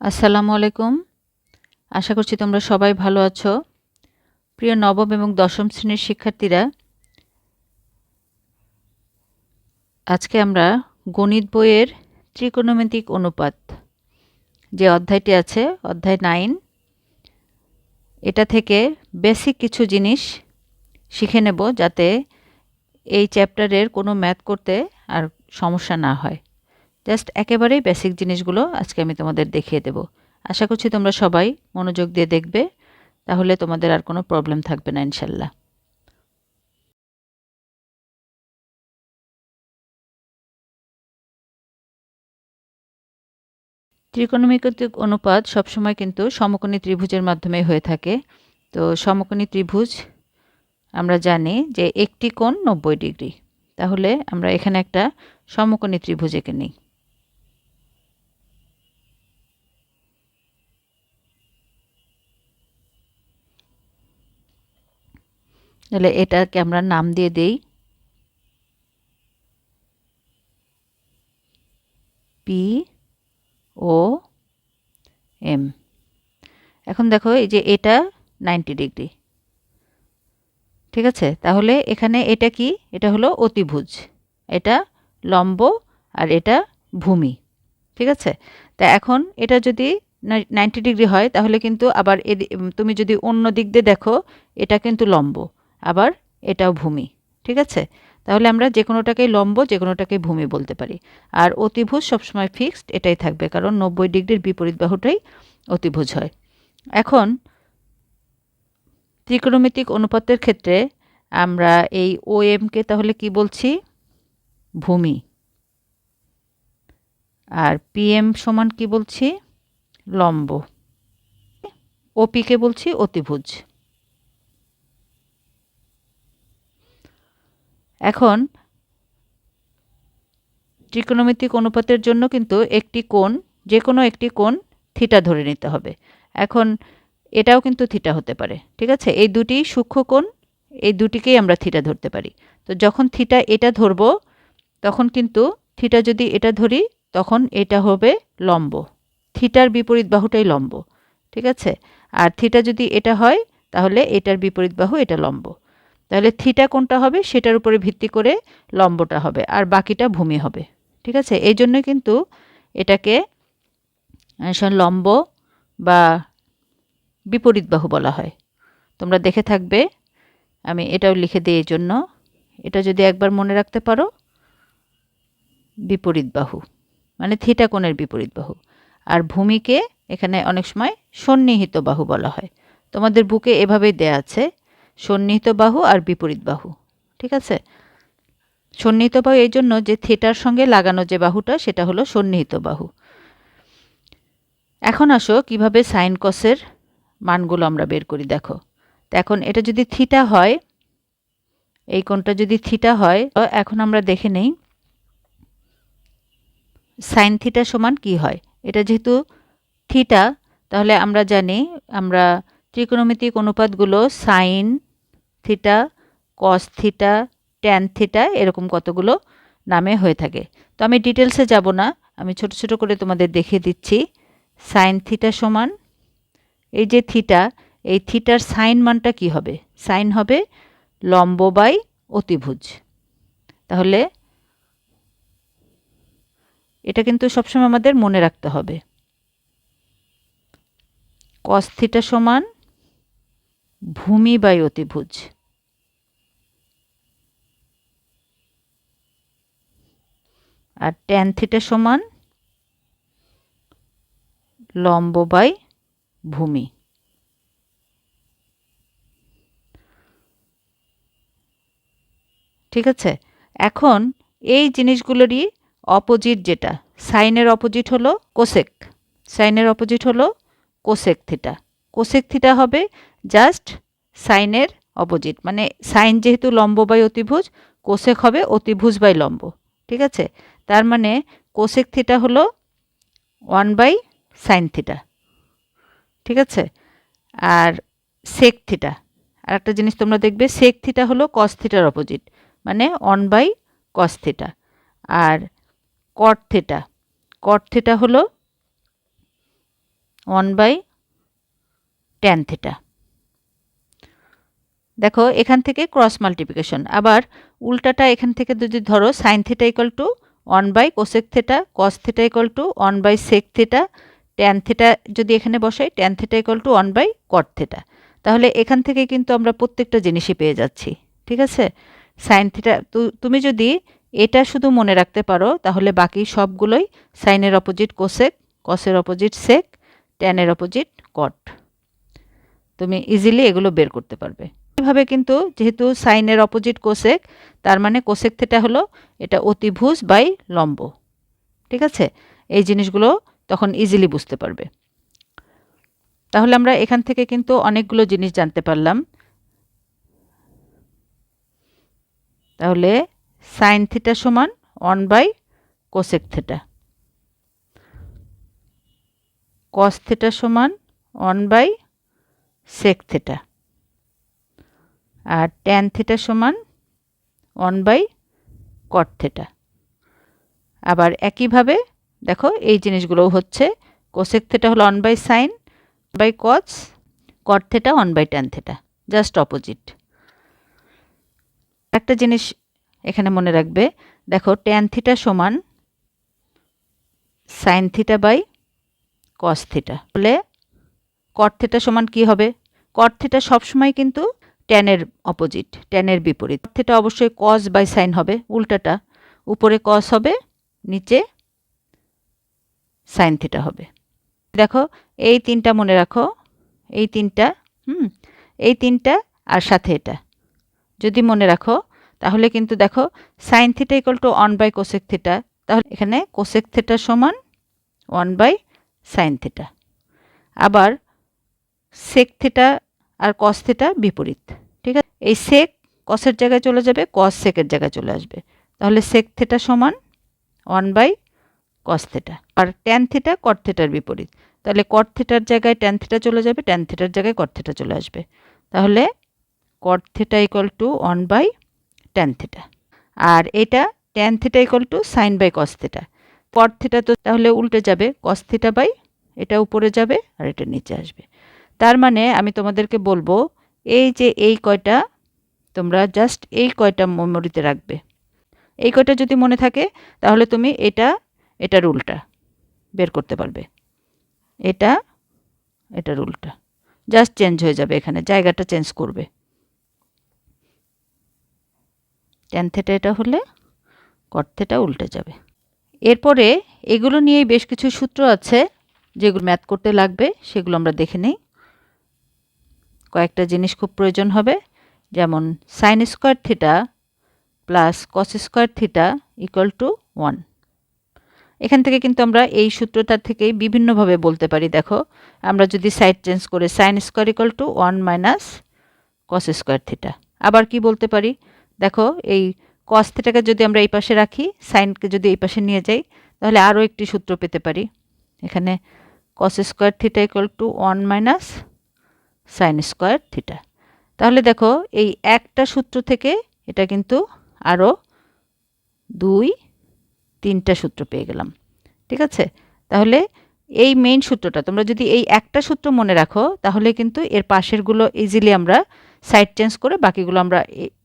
আসসালামু আলাইকুম। আশা করছি তোমরা সবাই ভালো আছো। প্রিয় নবম এবং দশম শ্রেণির শিক্ষার্থীরা, আজকে আমরা গণিত বইয়ের ত্রিকোণমিতিক অনুপাত যে অধ্যায়টি আছে, অধ্যায় নাইন, এটা থেকে বেসিক কিছু জিনিস শিখে নেব যাতে এই চ্যাপ্টারের কোনো ম্যাথ করতে আর সমস্যা না হয়। জাস্ট একেবারেই বেসিক জিনিসগুলো আজকে আমি তোমাদের দেখিয়ে দেব। আশা করছি তোমরা সবাই মনোযোগ দিয়ে দেখবে, তাহলে তোমাদের আর কোনো প্রবলেম থাকবে না, ইনশাল্লাহ। ত্রিকোণমিতিক অনুপাত সবসময় কিন্তু সমকোণী ত্রিভুজের মাধ্যমে হয়ে থাকে। তো সমকোণী ত্রিভুজ আমরা জানি যে একটি কোণ নব্বই ডিগ্রি। তাহলে আমরা এখানে একটা সমকোণী ত্রিভুজ এঁকে নিই। তাহলে এটাকে আমরা নাম দিয়ে দেই পি ও এম এখন দেখো এই যে এটা নাইনটি ডিগ্রি। ঠিক আছে? তাহলে এখানে এটা কি? এটা হলো অতিভুজ। এটা লম্ব আর এটা ভূমি। ঠিক আছে? তা এখন এটা যদি নাইনটি ডিগ্রি হয়, তাহলে কিন্তু আবার তুমি যদি অন্য দিক দিয়ে দেখো, এটা কিন্তু লম্ব। আবার এটাও ভূমি, ঠিক আছে? তাহলে আমরা যে কোনোটাকেই লম্ব, যে কোনোটাকেই ভূমি বলতে পারি। আর অতিভুজ সবসময় ফিক্সড এটাই থাকবে, কারণ নব্বই ডিগ্রির বিপরীত বাহুটাই অতিভুজ হয়। এখন, ত্রিকোণমিতিক অনুপাতের ক্ষেত্রে আমরা এই ও এমকে তাহলে কি বলছি? ভূমি। আর পিএম সমান কি বলছি? লম্ব। ওপিকে বলছি? অতিভুজ। এখন ত্রিকোণমিতিক অনুপাতের জন্য কিন্তু একটি কোণ যে কোনো একটি কোণ থিটা ধরে নিতে হবে। এখন এটাও কিন্তু থিটা হতে পারে, ঠিক আছে? এই দুটি সূক্ষ্ম কোণ, এই দুটিকেই আমরা থিটা ধরতে পারি। তো যখন থিটা এটা ধরব, তখন কিন্তু থিটা যদি এটা ধরি, তখন এটা হবে লম্ব। থিটার বিপরীত বাহুটাই লম্ব, ঠিক আছে? আর থিটা যদি এটা হয়, তাহলে এটার বিপরীত বাহু এটা লম্ব। তাহলে থিটা কোনটা হবে? সেটার উপরে ভিত্তি করে লম্বটা হবে আর বাকিটা ভূমি হবে। ঠিক আছে? এই জন্য কিন্তু এটাকে লম্ব বা বিপরীত বাহু বলা হয়। তোমরা দেখে থাকবে, আমি এটাও লিখে দিই এই জন্য। এটা যদি একবার মনে রাখতে পারো, বিপরীত বাহু মানে থিটা কোণের বিপরীত বাহু। আর ভূমিকে এখানে অনেক সময় সন্নিহিত বাহু বলা হয়। তোমাদের বুকে এভাবেই দেয়া আছে। সন্নিহিত বাহু আর বিপরীত বাহু। ঠিক আছে? সন্নিহিত বাহু এই জন্য যে থিটার সঙ্গে লাগানো যে বাহুটা, সেটা হলো সন্নিহিত বাহু। এখন আসো কীভাবে সাইন কসের মানগুলো আমরা বের করি, দেখো। এখন এটা যদি থিটা হয়, এই কোণটা যদি থিটা হয় এখন আমরা দেখে নেই সাইন থিটা সমান কি হয়। এটা যেহেতু থিটা, তাহলে আমরা জানি আমরা ত্রিকোণমিতিক অনুপাতগুলো sine theta cos theta tan theta এরকম কতগুলো নামে হয়ে থাকে। তো আমি ডিটেলসে যাব না, আমি ছোট ছোট করে তোমাদের দেখিয়ে দিচ্ছি। সাইন থিটা সমান, এই যে থিটা এই থিটার সাইন মানটা কি হবে? সাইন হবে লম্ব বাই অতিভুজ। তাহলে এটা কিন্তু সবসময় আমাদের মনে রাখতে হবে। কস থিটা সমান ভূমি বাই অতিভুজ। আর ট্যান থিটা সমান লম্ব বাই ভূমি। ঠিক আছে? এখন এই জিনিসগুলোরই অপোজিট যেটা সাইনের অপোজিট হলো কোসেক সাইনের অপোজিট হলো কোসেক থিটা কোসেক থিটা হবে জাস্ট সাইনের অপোজিট মানে সাইন যেহেতু লম্ব বাই অতিভুজ কোসেক হবে অতিভুজ বাই লম্ব। ঠিক আছে? তার মানে কোসেক থিটা হলো ওয়ান বাই সাইন থিটা ঠিক আছে? আর সেক থিটা আর একটা জিনিস তোমরা দেখবে সেক থিটা হলো কস থিটার অপোজিট মানে ওয়ান বাই কস থিটা আর কট থিটা কট থিটা হলো ওয়ান বাই ট্যান থিটা দেখো, এখান থেকে ক্রস মাল্টিপ্লিকেশন আবার উল্টাটা এখান থেকে যদি ধরো sine theta equal to one by cosec theta cos theta equal to one by sec theta tan theta যদি এখানে বসাই tan theta equal to one by cot theta তাহলে এখান থেকে কিন্তু আমরা প্রত্যেকটা জিনিসই পেয়ে যাচ্ছি, ঠিক আছে? সাইন থিটা তুমি যদি এটা শুধু মনে রাখতে পারো, তাহলে বাকি সবগুলোই সাইনের অপোজিট কোসেক কসের অপোজিট সেক ট্যানের অপোজিট কট তুমি ইজিলি এগুলো বের করতে পারবে। এভাবে কিন্তু যেহেতু সাইনের অপোজিট কোসেক তার মানে কোসেক থেটা হলো এটা অতিভুজ বাই লম্ব। ঠিক আছে? এই জিনিসগুলো তখন ইজিলি বুঝতে পারবে। তাহলে আমরা এখান থেকে কিন্তু অনেকগুলো জিনিস জানতে পারলাম। তাহলে সাইন থিটা সমান one by cosec theta cos theta সমান ওয়ান বাই সেক থেটা আর ট্যান থিটা সমান ওয়ান বাই কট থেটা আবার একইভাবে দেখো এই জিনিসগুলোও হচ্ছে কোসেক থেটা হলো one by sine by cos cot theta one by tan theta just opposite একটা জিনিস এখানে মনে রাখবে, দেখো ট্যান থিটা সমান sine theta by cos theta বলে কট থিটা সমান কি হবে? কট থিটা সবসময় কিন্তু ট্যানের অপোজিট ট্যানের বিপরীত। থিটা অবশ্যই কস বাই সাইন হবে, উল্টাটা উপরে কস হবে, নিচে সাইন থিটা হবে। দেখো, এই তিনটা মনে রাখো, এই তিনটা, হুম, এই তিনটা আর সাথে এটা। যদি মনে রাখো, তাহলে কিন্তু দেখো sine theta equal to one by cosec theta তাহলে এখানে কোসেক থিটা সমান ওয়ান বাই সাইন থিটা আবার সেক থিটা আর কস বিপরীত, ঠিক আছে? এই সেক কসের জায়গায় চলে যাবে কস সেকের জায়গায় চলে আসবে। তাহলে সেক থিটা সমান ওয়ান বাই কস আর ট্যান থিটা কট বিপরীত। তাহলে কট জায়গায় ট্যান থিটা চলে যাবে ট্যান থিটার জায়গায় কট চলে আসবে। তাহলে cot theta to one by tan theta আর এটা tan theta equal to sine by cos theta cot তো তাহলে উল্টে যাবে কস বাই এটা উপরে যাবে আর এটা নিচে আসবে। তার মানে আমি তোমাদেরকে বলব, এই যে এই কয়টা, তোমরা জাস্ট এই কয়টা মেমোরিতে রাখবে। এই কয়টা যদি মনে থাকে, তাহলে তুমি এটা, এটার উল্টা বের করতে পারবে। এটা, এটার উল্টা। জাস্ট চেঞ্জ হয়ে যাবে এখানে, জায়গাটা চেঞ্জ করবে। ট্যান থেটা এটা হলে কট থেটা উল্টে যাবে। এরপরে এগুলো নিয়েই বেশ কিছু সূত্র আছে, যেগুলো ম্যাথ করতে লাগবে, সেগুলো আমরা দেখে নিই। কয়েকটা জিনিস খুব প্রয়োজন হবে, যেমন sine square theta plus cos square theta equal to one এখান থেকে কিন্তু আমরা এই সূত্রটার থেকেই বিভিন্নভাবে বলতে পারি, দেখো। আমরা যদি সাইড চেঞ্জ করে sine square equal to one minus cos square theta আবার কি বলতে পারি? দেখো, এই কস থিটাকে যদি আমরা এই পাশে রাখি সাইনকে যদি এই পাশে নিয়ে যাই, তাহলে আরও একটি সূত্র পেতে পারি। এখানে cos square theta equal to one minus sine square theta তাহলে দেখো, এই একটা সূত্র থেকে এটা কিন্তু আরও দুই, তিনটা সূত্র পেয়ে গেলাম। ঠিক আছে? তাহলে এই মেইন সূত্রটা, তোমরা যদি এই একটা সূত্র মনে রাখো, তাহলে কিন্তু এর পাশেরগুলো ইজিলি আমরা সাইড চেঞ্জ করে বাকিগুলো আমরা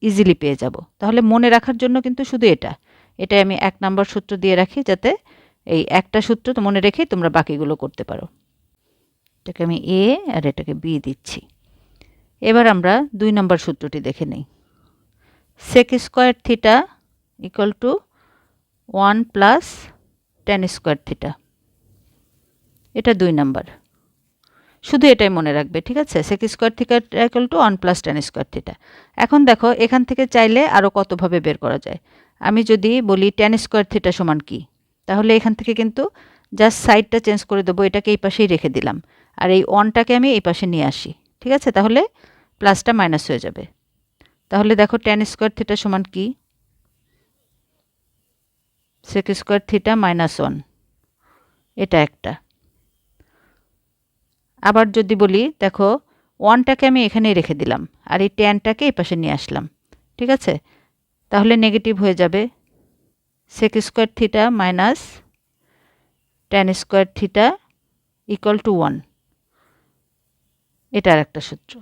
ইজিলি পেয়ে যাব। তাহলে মনে রাখার জন্য কিন্তু শুধু এটা। এটাই আমি এক নাম্বার সূত্র দিয়ে রাখি যাতে এই একটা সূত্র মনে রেখেই তোমরা বাকিগুলো করতে পারো। এটাকে আমি এ আর এটাকে বি দিচ্ছি। এবার আমরা দুই নম্বর সূত্রটি দেখে নিই। Sec square theta equal to one plus tan square theta এটা দুই নাম্বার। শুধু এটাই মনে রাখবে, ঠিক আছে? Sec square theta equal to one plus tan square theta এখন দেখো, এখান থেকে চাইলে আরও কতভাবে বের করা যায়? আমি যদি বলি টেন স্কোয়ার থিটা সমান কি? তাহলে এখান থেকে কিন্তু জাস্ট সাইডটা চেঞ্জ করে দেবো, এটাকে এই পাশেই রেখে দিলাম। আর এই ওয়ানটাকে আমি এই পাশে নিয়ে আসি। ঠিক আছে? তাহলে প্লাসটা মাইনাস হয়ে যাবে। তাহলে দেখো টেন স্কোয়ার থিটা সমান কি? Sec square theta minus one এটা একটা। আবার যদি বলি, দেখো ওয়ানটাকে আমি এখানে রেখে দিলাম আর এই টেনটাকে এই পাশে নিয়ে আসলাম। ঠিক আছে? তাহলে নেগেটিভ হয়ে যাবে। Sec square theta minus tan square theta equal to one এটার একটা সূত্র।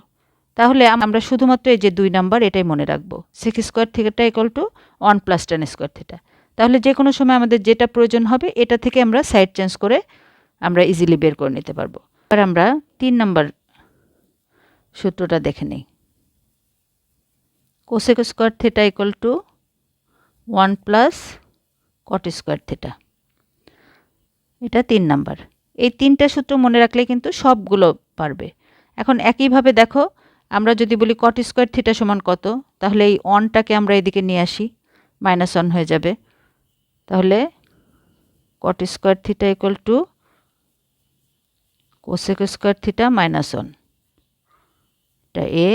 তাহলে আমরা শুধুমাত্র এই যে দুই নাম্বার এটাই মনে রাখব। Sec square theta equal to one plus tan square theta তাহলে যে কোনো সময় আমাদের যেটা প্রয়োজন হবে, এটা থেকে আমরা সাইড চেঞ্জ করে আমরা ইজিলি বের করে নিতে পারব। এবার আমরা তিন নাম্বার সূত্রটা দেখে নিই। Cosec square theta equal to one plus cot square theta এটা তিন নাম্বার। এই তিনটা সূত্র মনে রাখলে কিন্তু সবগুলো পারবে। এখন একইভাবে দেখো, আমরা যদি বলি কট স্কোয়ার থিটা সমান কত, তাহলে এই অনটাকে আমরা এদিকে নিয়ে আসি মাইনাস অন হয়ে যাবে। তাহলে cot square theta equal to cosec square theta minus one এটা এ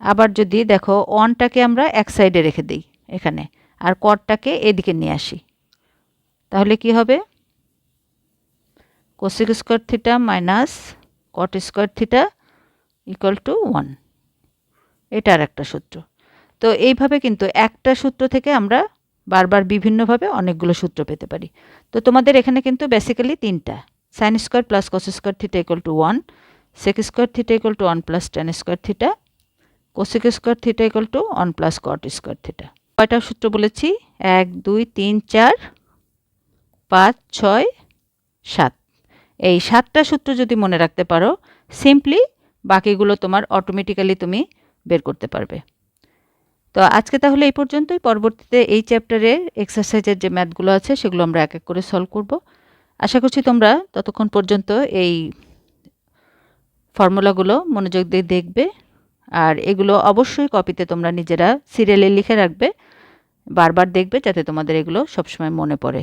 আবার যদি দেখো অনটাকে আমরা এক সাইডে রেখে দিই, এখানে, আর কটটাকে এদিকে নিয়ে আসি। তাহলে কি হবে? Cosec square theta minus cot square theta equal to one এটা আর একটা সূত্র। তো এইভাবে কিন্তু একটা সূত্র থেকে আমরা বারবার বিভিন্নভাবে অনেকগুলো সূত্র পেতে পারি। তো তোমাদের এখানে কিন্তু বেসিক্যালি তিনটা। Sine square plus cos square theta equal to one sec square theta equal to one plus tan square theta cosec square theta equal to one plus cot square theta কয়টা সূত্র বলেছি? এক, দুই, তিন, চার, পাঁচ, ছয়, সাত। এই সাতটা সূত্র যদি মনে রাখতে পারো সিম্পলি বাকিগুলো তোমার অটোমেটিক্যালি তুমি বের করতে পারবে। তো আজকে তাহলে এই পর্যন্তই। পরবর্তীতে এই চ্যাপ্টারে এক্সারসাইজের যে ম্যাথগুলো আছে, সেগুলো আমরা এক এক করে সলভ করব। আশা করছি তোমরা ততক্ষণ পর্যন্ত এই ফর্মুলাগুলো মনোযোগ দিয়ে দেখবে। আর এগুলো অবশ্যই কপিতে তোমরা নিজেরা সিরিয়ালে লিখে রাখবে। বারবার দেখবে যাতে তোমাদের এগুলো সবসময় মনে পড়ে।